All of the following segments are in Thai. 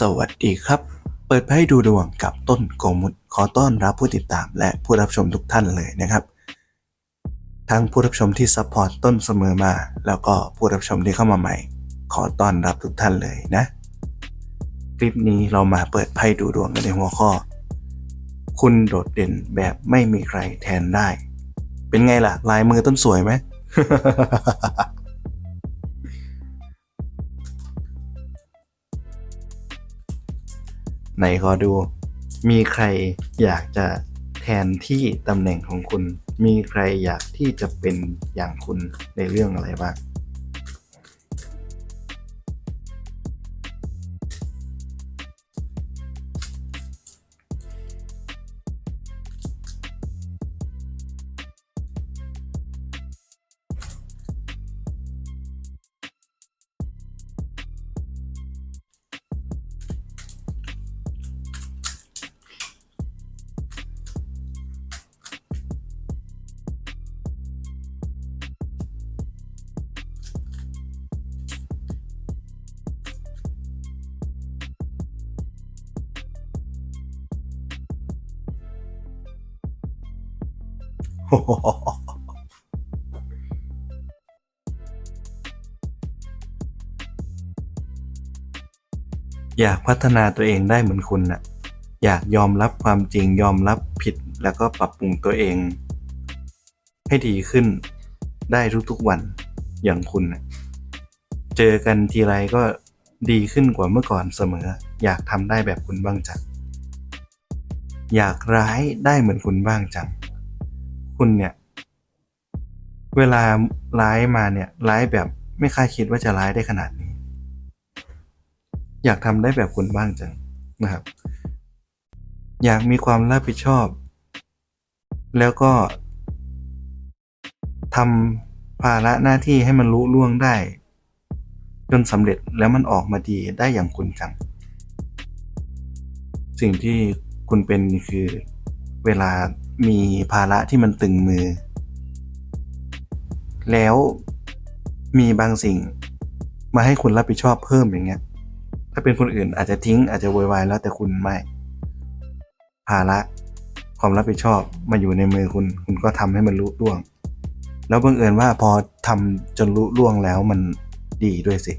สวัสดีครับ เปิดให้ดูดวงกับต้นโกมุตขอต้อนรับผู้ติดตามและผู้รับชมทุกท่านเลยนะครับ ทั้งผู้รับชมที่ซัพพอร์ตต้นเสมอมา แล้วก็ผู้รับชมที่เข้ามาใหม่ ขอต้อนรับทุกท่านเลยนะ คลิปนี้เรามาเปิดไพ่ดูดวงกันในหัวข้อ คุณโดดเด่นแบบไม่มีใครแทนได้ เป็นไงล่ะลายมือต้นสวยไหม ไหนขอดู มีใครอยากจะแทนที่ตำแหน่งของคุณ มีใครอยากที่จะเป็นอย่างคุณในเรื่องอะไรบ้าง อยากพัฒนาตัวเองได้เหมือนคุณน่ะ อยากยอมรับความจริงยอมรับผิดแล้วก็ปรับปรุงตัวเอง ให้ดีขึ้นได้ทุกๆวันอย่างคุณนะเจอกันทีไรก็ดีขึ้นกว่าเมื่อก่อนเสมอ อยากทำได้แบบคุณบ้างจังอยากร้ายได้เหมือนคุณบ้างจัง คุณเนี่ย เวลาร้ายมาเนี่ยร้ายแบบไม่คาดคิดว่าจะร้ายได้ขนาดนี้ อยากทำได้แบบคุณบ้างจังนะครับ อยากมีความรับผิดชอบ แล้วก็ทำภาระหน้าที่ให้มันรู้ล่วงได้ จนสำเร็จแล้วมันออกมาดีได้อย่างคุณจัง สิ่งที่คุณเป็นคือเวลา มีภาระที่มันตึงมือ แล้วมีบางสิ่งมาให้คุณรับผิดชอบเพิ่มอย่างเงี้ย ถ้าเป็นคนอื่นอาจจะทิ้งอาจจะโวยวายแล้วแต่คุณไม่ ภาระความรับผิดชอบมาอยู่ในมือคุณ คุณก็ทำให้มันรู้ล่วง แล้วบังเอิญว่าพอทำจนรู้ล่วงแล้วมันดีด้วยสิ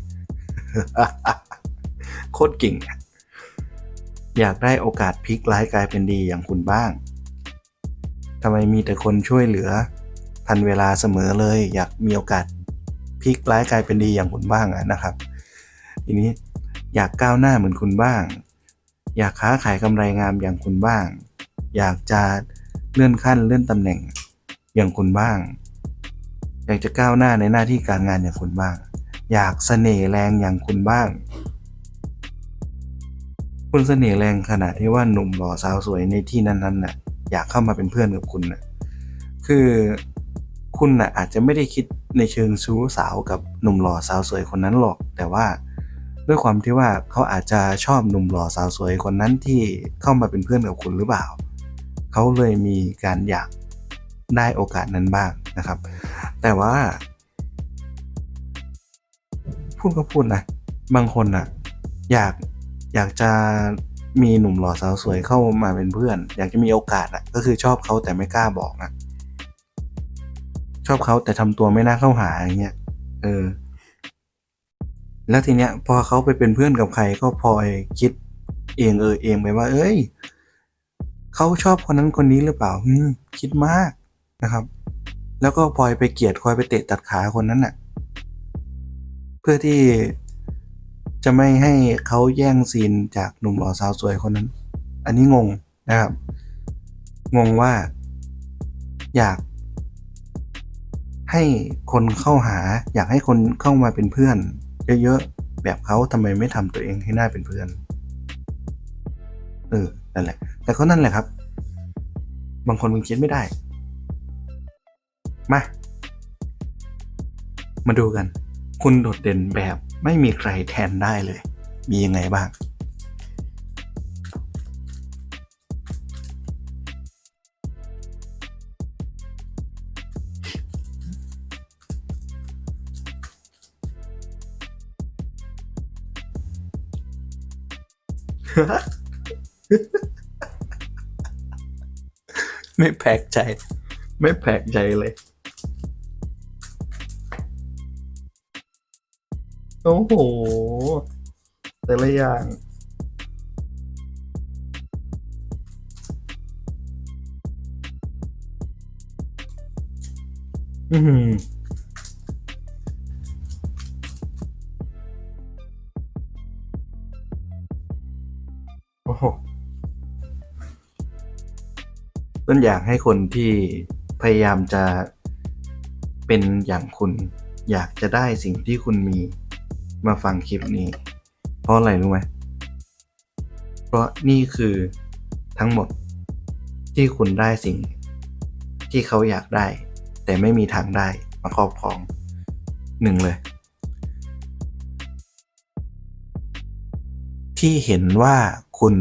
โคตรเก่ง อยากได้โอกาสพลิกร้ายกลายเป็นดีอย่างคุณบ้าง ทำไมมีแต่คนช่วยเหลือ ทันเวลาเสมอเลย อยากมีโอกาสพลิกร้ายกลายเป็นดีอย่างคุณบ้างอะนะครับ ทีนี้อยากก้าวหน้าเหมือนคุณบ้าง อยากค้าขายกำไรงามอย่างคุณบ้าง อยากจะเลื่อนขั้นเลื่อนตำแหน่งอย่างคุณบ้าง อยากจะก้าวหน้าในหน้าที่การงานอย่างคุณบ้าง อยากเสน่ห์แรงอย่างคุณบ้าง คุณเสน่ห์แรงขนาดที่ว่าหนุ่มหล่อสาวสวยในที่นั้นๆน่ะ อยากเข้ามาเป็นเพื่อนกับคุณน่ะคือคุณน่ะอาจจะไม่ได้คิดในเชิงชู้สาวกับหนุ่มหล่อสาวสวยคนนั้นหรอก แต่ว่าด้วยความที่ว่าเขาอาจจะชอบหนุ่มหล่อสาวสวยคนนั้นที่เข้ามาเป็นเพื่อนกับคุณหรือเปล่า เขาเลยมีการอยากได้โอกาสนั้นบ้างนะครับ แต่ว่า พูดก็พูดนะ บางคนน่ะ อยากอยากจะ มีหนุ่มหล่อสาวสวยเข้ามาเป็นเพื่อน อยากจะมีโอกาสอะก็คือชอบเขาแต่ไม่กล้าบอกนะชอบเขาแต่ทำตัวไม่น่าเข้าหาอย่างเงี้ยเออ แล้วทีเนี้ย พอเขาไปเป็นเพื่อนกับใครก็พลอยคิดเองเออเองไปว่า เอ้ยเขาชอบคนนั้นคนนี้หรือเปล่าอืมคิดมากนะครับ แล้วก็พลอยไปเกลียดคอยไปเตะตัดขาคนนั้นน่ะ เพื่อที่ จะไม่ให้เขาแย่งซีนจากหนุ่มหล่อสาวสวยคนนั้น อันนี้งงนะครับ งงว่า อยาก ให้คนเข้าหา อยากให้คนเข้ามาเป็นเพื่อน เยอะๆแบบเขาทำไมไม่ทำตัวเองให้หน่าเป็นเพื่อนเออนั่นแหละ แต่ก็นั่นแหละครับ บางคนมันคิดไม่ได้ มา มาดูกัน คุณโดดเด่นแบบ ไม่มีใครแทนได้เลย มียังไงบ้าง ไม่แปลกใจ ไม่แปลกใจเลย โอ้โห แต่ละอย่าง อือหือโอ้โห ต้นอยากให้คนที่พยายามจะเป็นอย่างคุณ อยากจะได้สิ่งที่คุณมี มาฟังคลิปนี้ เพราะอะไรรู้ไหม เพราะนี่คือทั้งหมดที่คุณได้สิ่ง ที่เขาอยากได้ แต่ไม่มีทางได้มาครอบครองหนึ่งเลย ที่เห็นว่าคุณ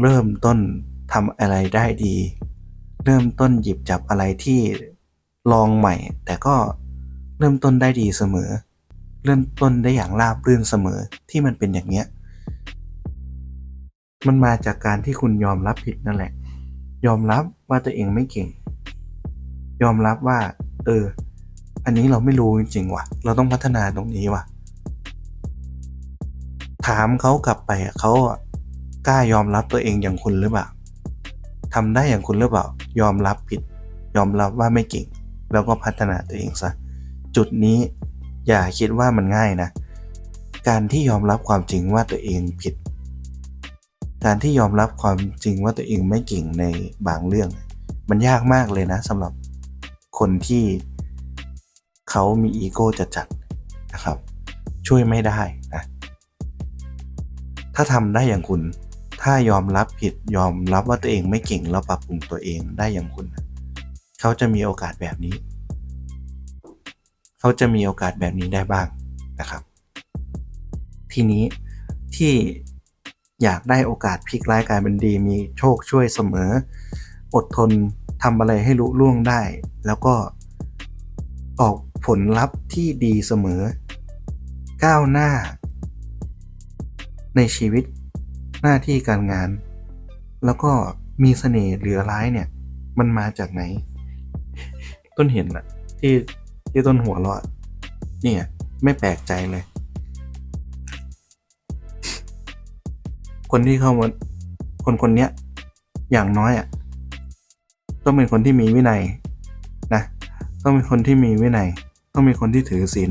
เริ่มต้นทำอะไรได้ดี เริ่มต้นหยิบจับอะไรที่ลองใหม่ แต่ก็เริ่มต้นได้ดีเสมอ เริ่มต้นได้อย่างราบรื่นเสมอที่มันเป็นอย่างเนี้ย มันมาจากการที่คุณยอมรับผิดนั่นแหละ ยอมรับว่าตัวเองไม่เก่ง ยอมรับว่า เออ อันนี้เราไม่รู้จริงๆว่ะ เราต้องพัฒนาตรงนี้ว่ะ ถามเขากลับไปเขาอะกล้ายอมรับตัวเองอย่างคุณหรือเปล่าทำได้อย่างคุณหรือเปล่า ยอมรับผิด ยอมรับว่าไม่เก่ง แล้วก็พัฒนาตัวเองซะ จุดนี้ อย่าคิดว่ามันง่ายนะ การที่ยอมรับความจริงว่าตัวเองผิด การที่ยอมรับความจริงว่าตัวเองไม่เก่งในบางเรื่อง มันยากมากเลยนะสำหรับคนที่เขามีอีโก้จัดๆนะครับ ช่วยไม่ได้นะ ถ้าทำได้อย่างคุณ ถ้ายอมรับผิดยอมรับว่าตัวเองไม่เก่งแล้วปรับปรุงตัวเองได้อย่างคุณ เขาจะมีโอกาสแบบนี้ เขาจะมีโอกาสแบบนี้ได้บ้างนะครับ ทีนี้ที่อยากได้โอกาสพลิกร้ายกลายเป็นดีมีโชคช่วยเสมอ อดทนทำอะไรให้ลุล่วงได้ แล้วก็ออกผลลัพธ์ที่ดีเสมอ ก้าวหน้า ในชีวิตหน้าที่การงาน แล้วก็มีเสน่ห์เหลือร้ายเนี่ย มันมาจากไหน ต้นเห็นอะที่ ที่ต้นหัวเราะเนี่ย ไม่แปลกใจเลย คนที่เข้ามาคนคนเนี้ย อย่างน้อยอะต้องเป็นคนที่มีวินัยนะต้องเป็นคนที่มีวินัย ต้องเป็นคนที่ถือศีล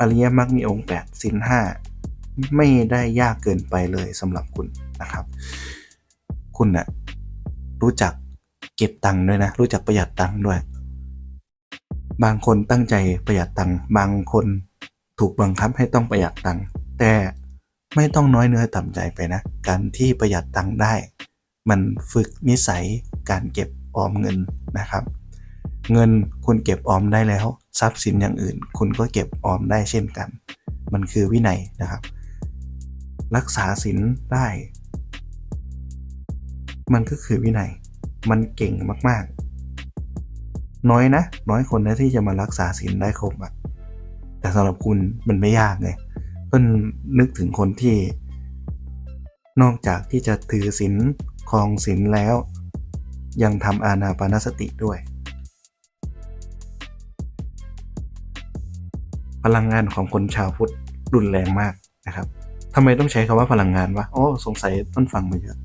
อริยมรรคมีองค์แปดศีลห้าไม่ได้ยากเกินไปเลยสำหรับคุณนะครับ คุณนะ่ะรู้จักเก็บตังค์ด้วยนะ รู้จักประหยัดตังค์ด้วย บางคนตั้งใจประหยัดตังค์บางคนถูกบังคับให้ต้องประหยัดตังค์แต่ไม่ต้องน้อยเนื้อต่ำใจไปนะ การที่ประหยัดตังค์ได้ มันฝึกนิสัยการเก็บออมเงินนะครับ เงินคุณเก็บออมได้แล้ว ทรัพย์สินอย่างอื่น คุณก็เก็บออมได้เช่นกัน มันคือวินัยนะครับ รักษาศีลได้ มันก็คือวินัย มันเก่งมากๆ น้อยนะ น้อยคนนะที่จะมารักษาศีลได้ครบอะแต่สำหรับคุณมันไม่ยากไงต้นนึกถึงคนที่ นอกจากที่จะถือศีลครองศีลแล้ว ยังทำอานาปานสติด้วย พลังงานของคนชาวพุทธรุนแรงมากนะครับทำไมต้องใช้คำว่าพลังงานวะ โอ้ สงสัยต้นฟังมาเยอะ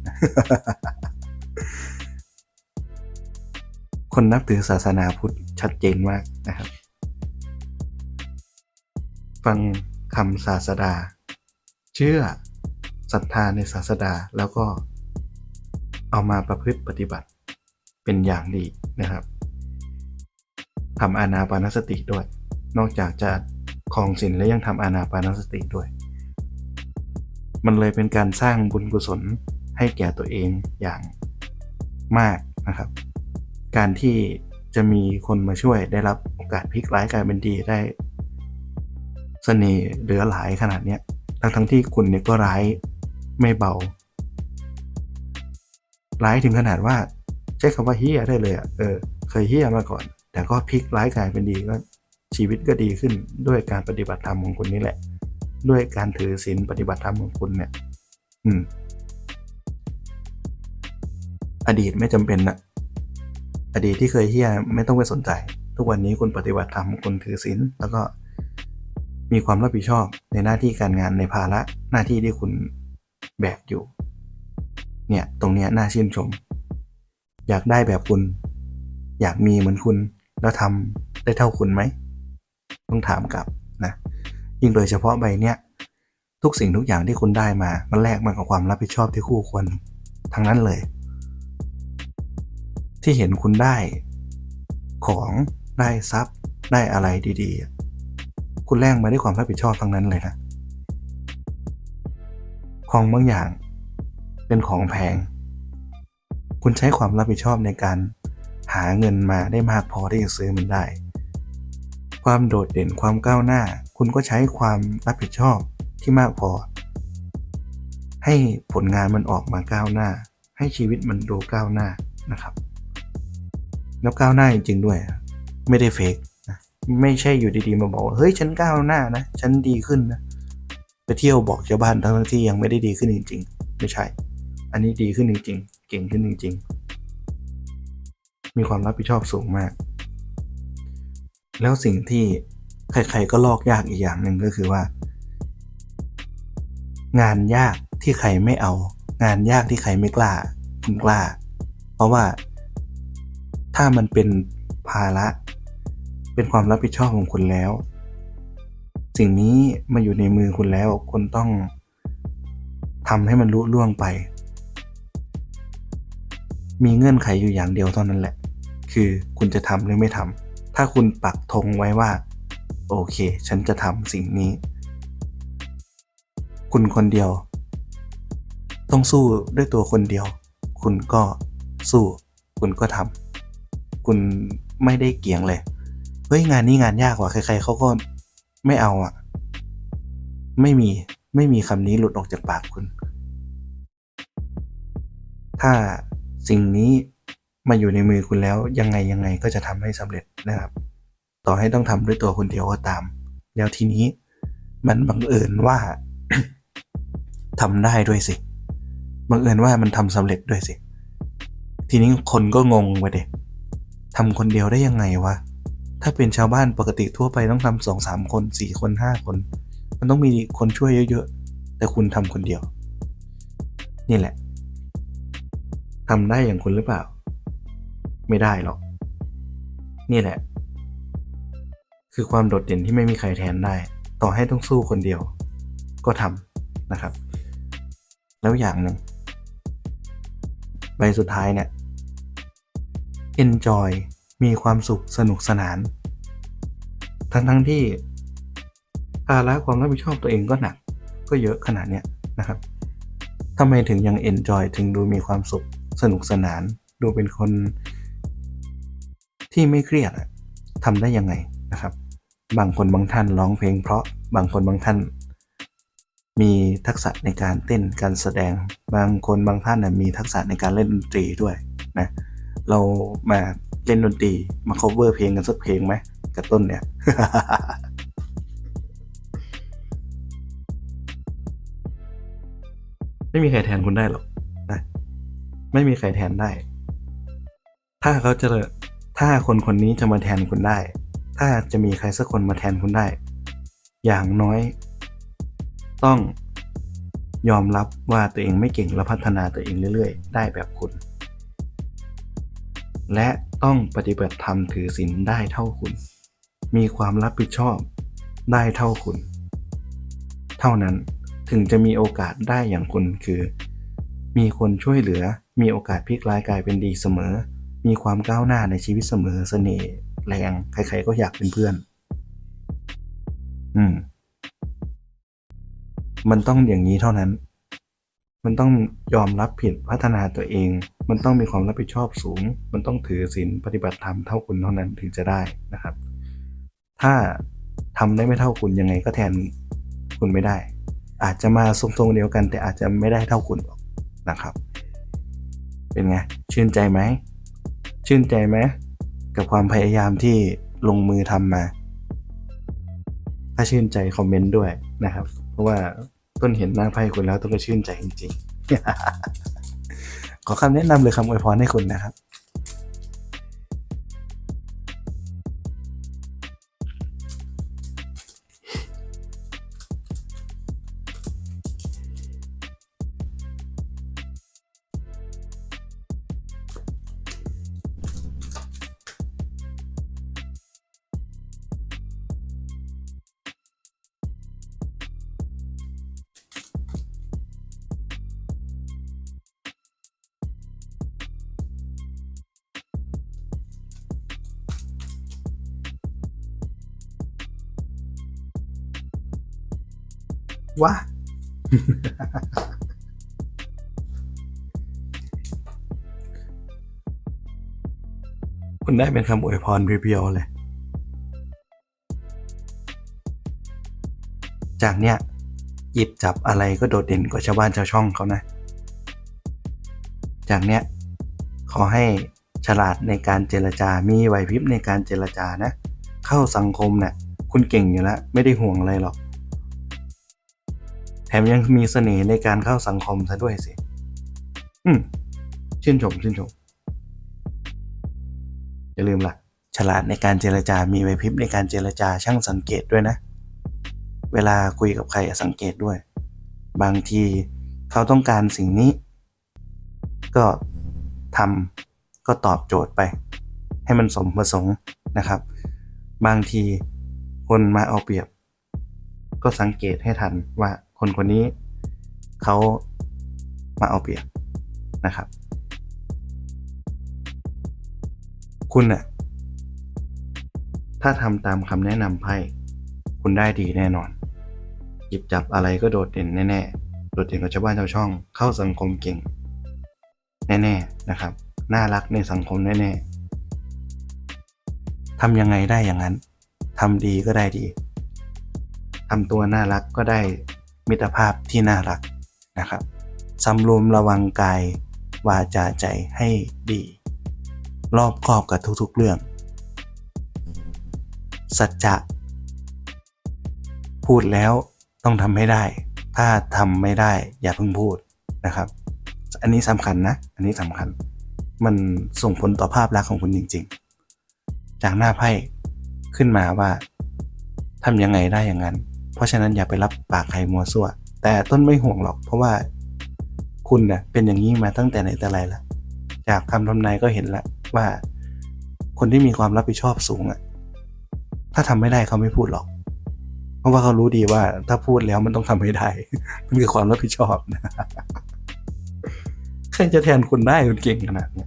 คนนับถือศาสนาพุทธชัดเจนมากนะครับ ฟังคำศาสดา เชื่อศรัทธาในศาสดาแล้วก็เอามาประพฤติปฏิบัติเป็นอย่างดีนะครับทำอานาปานสติด้วย นอกจากจะคลองศีลแล้วยังทำอานาปานสติด้วย มันเลยเป็นการสร้างบุญกุศลให้แก่ตัวเองอย่างมากนะครับ การที่จะมีคนมาช่วยได้รับโอกาสพลิกร้ายกลายเป็นดีได้เสน่ห์เหลือหลายขนาดเนี้ยทั้งทั้งที่คุณเนี่ยก็ร้ายไม่เบา ร้ายถึงขนาดว่าใช้คำว่าเฮี้ยได้เลยอะเออเคยเฮี้ยมาก่อน แต่ก็พลิกร้ายกลายเป็นดีก็ชีวิตก็ดีขึ้นด้วยการปฏิบัติธรรมของคุณนี่แหละ ด้วยการถือศีลปฏิบัติธรรมของคุณเนี่ย อืม อดีตไม่จำเป็นนะ อดีตที่เคยเฮี้ยไม่ต้องไปสนใจ ทุกวันนี้คุณปฏิบัติธรรมคุณถือศีลแล้วก็มีความรับผิดชอบในหน้าที่การงานในภาระหน้าที่ที่คุณแบกอยู่ เนี่ยตรงเนี้ยน่าชื่นชม อยากได้แบบคุณ อยากมีเหมือนคุณ แล้วทำได้เท่าคุณไหม ต้องถามกลับนะยิ่งโดยเฉพาะใบเนี้ยทุกสิ่งทุกอย่างที่คุณได้มา มันแลกมากับความรับผิดชอบที่คู่ควรทั้งนั้นเลย ที่เห็นคุณได้ ของได้ทรัพย์ได้อะไรดีๆ คุณแลกมาด้วยความรับผิดชอบทั้งนั้นเลยนะ ของบางอย่าง เป็นของแพง คุณใช้ความรับผิดชอบในการหาเงินมาได้มากพอที่จะซื้อมันได้ ความโดดเด่นความก้าวหน้า คุณก็ใช้ความรับผิดชอบที่มากพอ ให้ผลงานมันออกมาก้าวหน้า ให้ชีวิตมันดูก้าวหน้านะครับ แล้วก้าวหน้าจริงๆด้วย ไม่ได้เฟกนะไม่ใช่อยู่ดีๆมาบอกว่าเฮ้ยฉันก้าวหน้านะฉันดีขึ้นนะไปเที่ยวบอกชาวบ้านทั้งที่ยังไม่ได้ดีขึ้นจริง ๆ ไม่ใช่ อันนี้ดีขึ้นจริงๆเก่งขึ้นจริง ๆ มีความรับผิดชอบสูงมาก แล้วสิ่งที่ใครๆก็ลอกยากอีกอย่างหนึ่งก็คือว่า งานยากที่ใครไม่เอา งานยากที่ใครไม่กล้าคุณกล้า เพราะว่า ถ้ามันเป็นภาระ เป็นความรับผิดชอบของคุณแล้ว สิ่งนี้มาอยู่ในมือคุณแล้วคุณต้องทำให้มันลุล่วงไป มีเงื่อนไขอยู่อย่างเดียวเท่านั้นแหละ คือคุณจะทำหรือไม่ทำถ้าคุณปักธงไว้ว่า โอเค ฉันจะทำสิ่งนี้ คุณคนเดียว ต้องสู้ด้วยตัวคนเดียว คุณก็สู้ คุณก็ทำ คุณไม่ได้เกี่ยงเลย เฮ้ยงานนี้งานยากกว่าใครๆเขาก็ไม่เอาอะ ไม่มีไม่มีคำนี้หลุดออกจากปากคุณ ถ้าสิ่งนี้มาอยู่ในมือคุณแล้วยังไงยังไงก็จะทำให้สำเร็จนะครับ ต่อให้ต้องทำด้วยตัวคนเดียวก็ตาม แล้วทีนี้มันบังเอิญว่าทำได้ด้วยสิบังเอิญว่ามันทำสำเร็จด้วยสิ ทีนี้คนก็งงไปเด็ ทำคนเดียวได้ยังไงวะ ถ้าเป็นชาวบ้านปกติทั่วไปต้องทำสองสามคนสี่คนห้าคน มันต้องมีคนช่วยเยอะๆ แต่คุณทำคนเดียว นี่แหละทำได้อย่างคุณหรือเปล่า ไม่ได้หรอก นี่แหละ คือความโดดเด่นที่ไม่มีใครแทนได้ ต่อให้ต้องสู้คนเดียว ก็ทำนะครับ แล้วอย่างหนึ่งใบสุดท้ายเนี่ย enjoy มีความสุขสนุกสนาน ทั้งทั้งที่ภาระความรับผิดชอบตัวเองก็หนัก ก็เยอะขนาดเนี้ยนะครับทำไมถึงยัง enjoy ถึงดูมีความสุขสนุกสนาน ดูเป็นคนที่ไม่เครียดอะทำได้ยังไงนะครับ บางคนบางท่านร้องเพลง เพราะบางคนบางท่าน มีทักษะในการเต้นการแสดง บางคนบางท่านนะมีทักษะในการเล่นดนตรีด้วยนะ เรามาเล่นดนตรีมา cover เพลงกันสักเพลงไหมกับต้นเนี่ยไม่มีใครแทนคุณได้หรอกนะไม่มีใครแทนได้ ถ้าเขาจะถ้าคนคนนี้จะมาแทนคุณได้ ถ้าจะมีใครสักคนมาแทนคุณได้ อย่างน้อย ต้องยอมรับว่าตัวเองไม่เก่งและพัฒนาตัวเองเรื่อย ๆ ได้แบบคุณ และต้องปฏิบัติธรรมถือศีลได้เท่าคุณ มีความรับผิดชอบได้เท่าคุณ เท่านั้นถึงจะมีโอกาสได้อย่างคุณคือ มีคนช่วยเหลือ มีโอกาสพลิกร้ายกลายเป็นดีเสมอ มีความก้าวหน้าในชีวิตเสมอเสน่ห์แรงใครๆก็อยากเป็นเพื่อน อืม มันต้องอย่างนี้เท่านั้น มันต้องยอมรับผิดพัฒนาตัวเอง มันต้องมีความรับผิดชอบสูง มันต้องถือศีลปฏิบัติธรรมเท่าคุณเท่านั้นถึงจะได้นะครับ ถ้าทำได้ไม่เท่าคุณยังไงก็แทนคุณไม่ได้ อาจจะมาทรงๆเดียวกัน แต่อาจจะไม่ได้เท่าคุณหรอกนะครับ เป็นไงชื่นใจไหมชื่นใจไหมกับความพยายามที่ลงมือทำมา ถ้าชื่นใจคอมเมนต์ด้วยนะครับ เพราะว่า ต้นเห็นหน้าไพ่คุณแล้วต้นก็ชื่นใจจริงๆ ขอคำแนะนำหรือคำอวยพรให้คุณนะครับ ว่าคุณได้เป็นคำอวยพรเพียวๆเลย จากเนี้ยหยิบจับอะไรก็โดดเด่นกว่าชาวบ้านชาวช่องเขานะ จากเนี้ยขอให้ฉลาดในการเจรจา มีไหวพริบในการเจรจานะ เข้าสังคมเนี่ยคุณเก่งอยู่แล้ว ไม่ได้ห่วงอะไรหรอก แถมยังมีเสน่ห์ในการเข้าสังคมซะด้วยสิ อืม ชื่นชม ชื่นชม อย่าลืมล่ะ ฉลาดในการเจรจา มีไหวพริบในการเจรจา ช่างสังเกตด้วยนะ เวลาคุยกับใครสังเกตด้วย บางทีเขาต้องการสิ่งนี้ ก็ทำก็ตอบโจทย์ไป ให้มันสมประสงค์นะครับ บางทีคนมาเอาเปรียบ ก็สังเกตให้ทันว่า คนคนนี้เขามาเอาเปรียบนะครับ คุณน่ะถ้าทำตามคำแนะนำไพ่คุณได้ดีแน่นอน หยิบจับอะไรก็โดดเด่นแน่ๆ โดดเด่นกับชาวบ้านชาวช่อง เข้าสังคมเก่ง แน่ๆนะครับ น่ารักในสังคมแน่ๆทำยังไงได้อย่างนั้นทำดีก็ได้ดีทำตัวน่ารักก็ได้ มิตรภาพที่น่ารักนะครับสำรวมระวังกายวาจาใจให้ดี รอบคอบกับทุกๆเรื่อง สัจจะ พูดแล้วต้องทำให้ได้ ถ้าทำไม่ได้อย่าเพิ่งพูดนะครับ อันนี้สำคัญนะ อันนี้สำคัญ มันส่งผลต่อภาพลักษณ์ของคุณจริง ๆ จากหน้าไพ่ขึ้นมาว่าทำยังไงได้อย่างนั้น เพราะฉะนั้นอย่าไปรับปากใครมัวซั่ว แต่ต้นไม่ห่วงหรอก เพราะว่าคุณเนะ่ยเป็นอย่างนี้มาตั้งแต่ไหนแต่ไรแล้วจากคำทำนายก็เห็นแล้วว่า คนที่มีความรับผิดชอบสูงอะ่ะ ถ้าทำไม่ได้เขาไม่พูดหรอก เพราะว่าเขารู้ดีว่า ถ้าพูดแล้วมันต้องทำให้ได้ มันคือความรับผิดชอบนะใครจะแทนคุณได้คุณเก่งขนาดนี้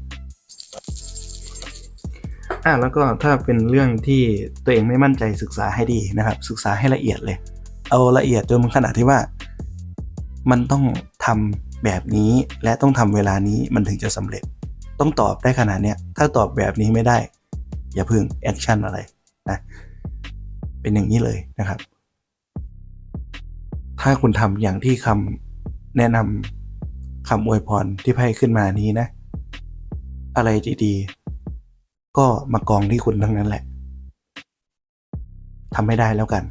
อะแล้วก็ถ้าเป็นเรื่องที่ตัวเองไม่มั่นใจศึกษาให้ดีนะครับ ศึกษาให้ละเอียดเลย เอาละเอียดจนขนาดที่ว่า มันต้องทำแบบนี้และต้องทำเวลานี้มันถึงจะสำเร็จ ต้องตอบได้ขนาดเนี้ยถ้าตอบแบบนี้ไม่ได้ อย่าพึ่งแอคชั่นอะไรนะเป็นอย่างนี้เลยนะครับ ถ้าคุณทำอย่างที่คำแนะนำคำอวยพรที่ไพ่ขึ้นมานี้นะ อะไรดีๆก็มากองที่คุณทั้งนั้นแหละทำไม่ได้แล้วกัน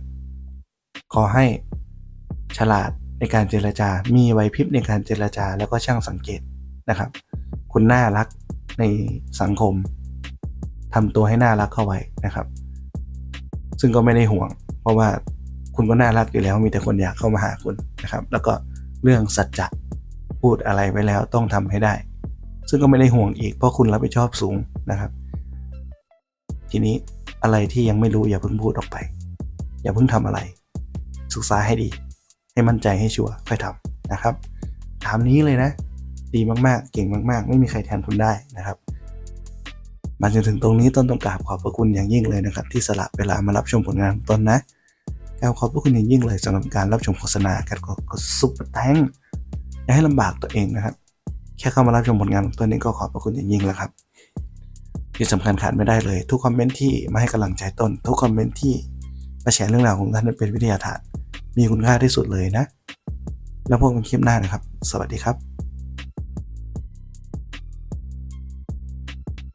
ขอให้ฉลาดในการเจรจา มีไหวพริบในการเจรจา แล้วก็ช่างสังเกตนะครับ คุณน่ารักในสังคมทำตัวให้น่ารักเข้าไว้นะครับ ซึ่งก็ไม่ได้ห่วง เพราะว่าคุณก็น่ารักอยู่แล้ว มีแต่คนอยากเข้ามาหาคุณนะครับ แล้วก็เรื่องสัจจะพูดอะไรไว้แล้วต้องทำให้ได้ ซึ่งก็ไม่ได้ห่วงอีก เพราะคุณรับผิดชอบสูงนะครับ ทีนี้อะไรที่ยังไม่รู้อย่าเพิ่งพูดออกไป อย่าเพิ่งทำอะไร ศึกษาให้ดี ให้มั่นใจให้ชัวร์ค่อยทำนะครับ ถามนี้เลยนะ ดีมากๆ เก่งมากๆ ไม่มีใครแทนทุนได้นะครับ มาจนถึงตรงนี้ต้นต้องกราบขอบพระคุณอย่างยิ่งเลยนะครับ ที่สละเวลามารับชมผลงานของต้นนะกราบขอบพระคุณอย่างยิ่งเลยสำหรับการรับชมโฆษณาการกดซุปเปอร์แตงอย่าให้ลำบากตัวเองนะครับ แค่เข้ามารับชมผลงานของต้นนี้ก็ขอบพระคุณอย่างยิ่งแล้วครับที่สำคัญขาดไม่ได้เลย ทุกคอมเมนต์ที่มาให้กำลังใจต้น ทุกคอมเมนต์ที่ มาแชร์เรื่องราวของท่านเป็นวิทยาฐาน มีคุณค่าที่สุดเลยนะ แล้วพบกันคลิปหน้านะครับ สวัสดีครับ